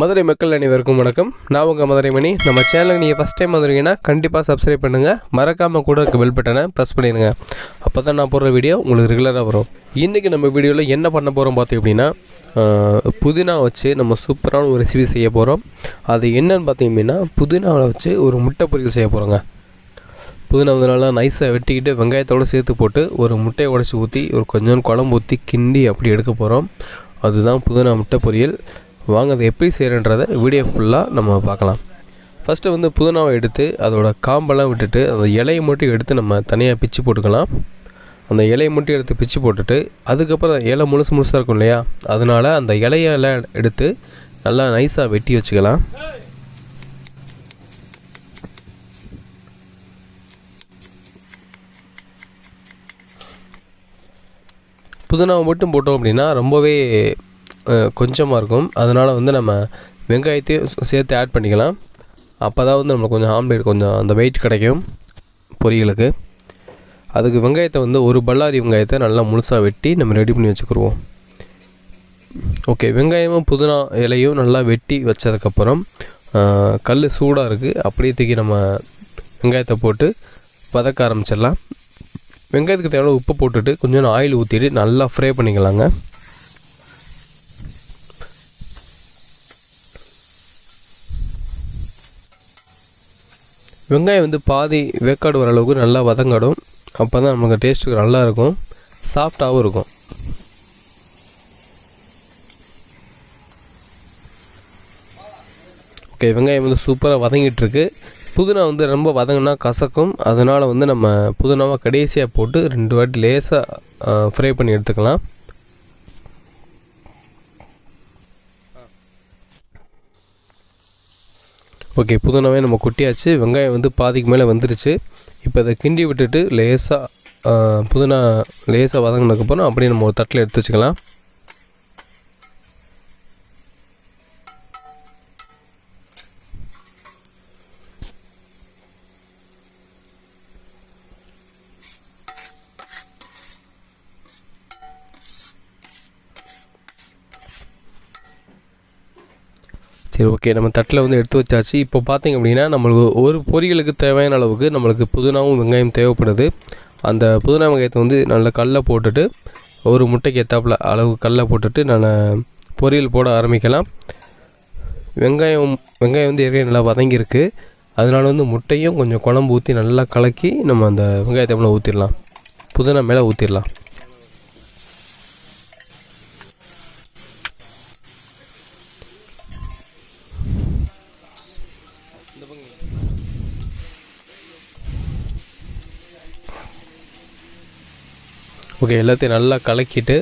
மதுரை மக்கள் அனைவருக்கும் வணக்கம். நான் உங்கள் மதுரை மணி நம்ம சேனலுக்கு நீங்கள் ஃபஸ்ட் டைம் வந்துருக்கீங்கன்னா கண்டிப்பாக சப்ஸ்கிரைப் பண்ணுங்கள் மறக்காமல் கூட இருக்க பெல் பட்டனை ப்ரெஸ் பண்ணிடுங்க. அப்போ தான் நான் போடுற வீடியோ உங்களுக்கு ரெகுலராக வரும். இன்றைக்கி நம்ம வீடியோவில் என்ன பண்ண போகிறோம் பார்த்தீங்க அப்படின்னா புதினா வச்சு நம்ம சூப்பரான ஒரு ரெசிபி செய்ய போகிறோம் அது என்னன்னு பார்த்தீங்க அப்படின்னா புதினாவில் வச்சு ஒரு முட்டை பொரியல் செய்ய போகிறோங்க புதினா வந்து நல்லா நைஸாக வெட்டிக்கிட்டு வெங்காயத்தோடு சேர்த்து போட்டு ஒரு முட்டையை உடச்சி ஊற்றி ஒரு கொஞ்சம் குழம்பு ஊற்றி கிண்டி அப்படி எடுக்க போகிறோம் அதுதான் புதினா முட்டை பொரியல். வாங்க அதை எப்படி செய்கிறன்றத வீடியோ ஃபுல்லாக நம்ம பார்க்கலாம். ஃபஸ்ட்டு வந்து புதினாவை எடுத்து அதோட காம்பெல்லாம் விட்டுட்டு அந்த இலையை மட்டும் எடுத்து நம்ம தனியாக பிச்சு போட்டுக்கலாம். அந்த இலையை மட்டும் எடுத்து பிச்சு போட்டுட்டு அதுக்கப்புறம் இலை முழுசு முழுசாக இருக்கும் இல்லையா? அதனால் அந்த இலையெல்லாம் எடுத்து நல்லா நைஸாக வெட்டி வச்சுக்கலாம். புதினாவை மட்டும் போட்டோம் அப்படின்னா ரொம்பவே கொஞ்சமாக இருக்கும். அதனால் வந்து நம்ம வெங்காயத்தையும் சேர்த்து ஆட் பண்ணிக்கலாம். அப்போ தான் வந்து நம்மளுக்கு கொஞ்சம் ஆம்லேட் கொஞ்சம் அந்த வெயிட் கிடைக்கும் பொரியலுக்கு. அதுக்கு வெங்காயத்தை வந்து ஒரு பல்லாரி வெங்காயத்தை நல்லா முழுசாக வெட்டி நம்ம ரெடி பண்ணி வச்சுக்கிடுவோம் ஓகே வெங்காயமும் புதினா இலையும் நல்லா வெட்டி வச்சதுக்கப்புறம் கல் சூடாக இருக்குது அப்படியே தூக்கி நம்ம வெங்காயத்தை போட்டு வதக்க ஆரம்பிச்சிடலாம். வெங்காயத்துக்கு தேவையான உப்பு போட்டுட்டு கொஞ்சம் ஆயில் ஊற்றிட்டு நல்லா ஃப்ரை பண்ணிக்கலாங்க. வெங்காயம் வந்து பாதி வேக்காடு வர அளவுக்கு நல்லா வதங்கடும் அப்போ தான் நமக்கு டேஸ்ட்டுக்கு நல்லா இருக்கும் சாஃப்டாகவும் இருக்கும். ஓகே வெங்காயம் வந்து சூப்பராக வதங்கிட்டுருக்கு. புதினா வந்து ரொம்ப வதங்கினா கசக்கும். அதனால் வந்து நம்ம புதினாவை கடைசியாக போட்டு ரெண்டு வாட்டி லேசாக ஃப்ரை பண்ணி எடுத்துக்கலாம். ஓகே புதினாவே நம்ம கொட்டியாச்சு. வெங்காயம் வந்து பாதிக்கு மேலே வந்துருச்சு. இப்போ அதை கிண்டி விட்டுட்டு லேசாக புதினா லேசாக வதங்கினதுக்கப்புறம் அப்படியே நம்ம ஒரு தட்டில் எடுத்து வச்சுக்கலாம். சரி ஓகே நம்ம தட்டில் வந்து எடுத்து வச்சாச்சு. இப்போ பார்த்திங்க அப்படின்னா நம்மளுக்கு ஒரு பொரியலுக்கு தேவையான அளவுக்கு நம்மளுக்கு புதினாவும் வெங்காயம் தேவைப்படுது. அந்த புதினா வெங்காயத்தை வந்து நல்ல கல்லை போட்டுட்டு ஒரு முட்டைக்கு ஏற்றாப்புல அளவு கல்லை போட்டுட்டு நான் பொரியல் போட ஆரம்பிக்கலாம். வெங்காயம் வெங்காயம் வந்து ஏற்கனவே நல்லா வதங்கியிருக்கு. அதனால வந்து முட்டையும் கொஞ்சம் குழம்பு ஊற்றி நல்லா கலக்கி நம்ம அந்த வெங்காயத்தை மேலே ஊற்றிடலாம் புதினா மேலே ஊற்றிடலாம் ஓகே எல்லாத்தையும் நல்லா கலக்கிட்டு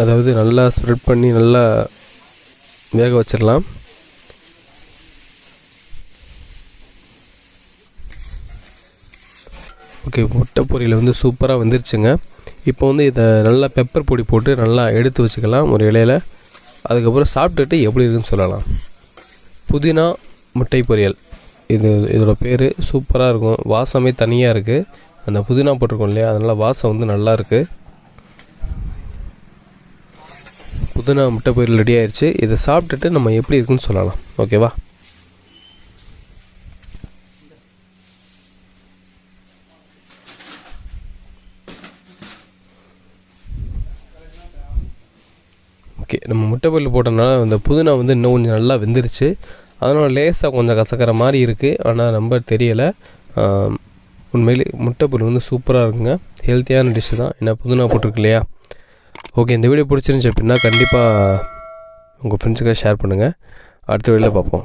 அதாவது நல்லா ஸ்ப்ரெட் பண்ணி நல்லா வேக வச்சிடலாம். ஓகே முட்டை பொரியல் வந்து சூப்பராக வந்துருச்சுங்க. இப்போ வந்து இதை நல்லா பெப்பர் பொடி போட்டு நல்லா எடுத்து வச்சுக்கலாம் ஒரு இலையில. அதுக்கப்புறம் சாப்பிட்டுட்டு எப்படி இருக்குன்னு சொல்லலாம். புதினா முட்டை பொரியல். இது இதோட பேர் சூப்பராக இருக்கும். வாசமே தனியாக இருக்குது அந்த புதினா போட்டிருக்கோம் இல்லையா? அதனால் வாசம் வந்து நல்லாயிருக்கு. புதினா முட்டை பயிர் ரெடி ஆயிடுச்சு இதை சாப்பிட்டுட்டு நம்ம எப்படி இருக்குன்னு சொல்லலாம். ஓகேவா? ஓகே நம்ம முட்டை பொரியல் போட்டனால அந்த புதினா வந்து இன்னும் கொஞ்சம் நல்லா வெந்துருச்சு. அதனால் லேசாக கொஞ்சம் கசக்கிற மாதிரி இருக்குது ஆனால் ரொம்ப தெரியலை. உண்மையிலே முட்டை பொருள் வந்து சூப்பராக இருக்குங்க. ஹெல்த்தியான டிஷ்ஷு தான். ஏன்னா புதுனா போட்டிருக்கு இல்லையா? ஓகே இந்த வீடியோ பிடிச்சிருந்துச்சி அப்படின்னா கண்டிப்பாக உங்கள் ஃப்ரெண்ட்ஸுக்காக ஷேர் பண்ணுங்கள் அடுத்த வீடியோவில் பார்ப்போம்.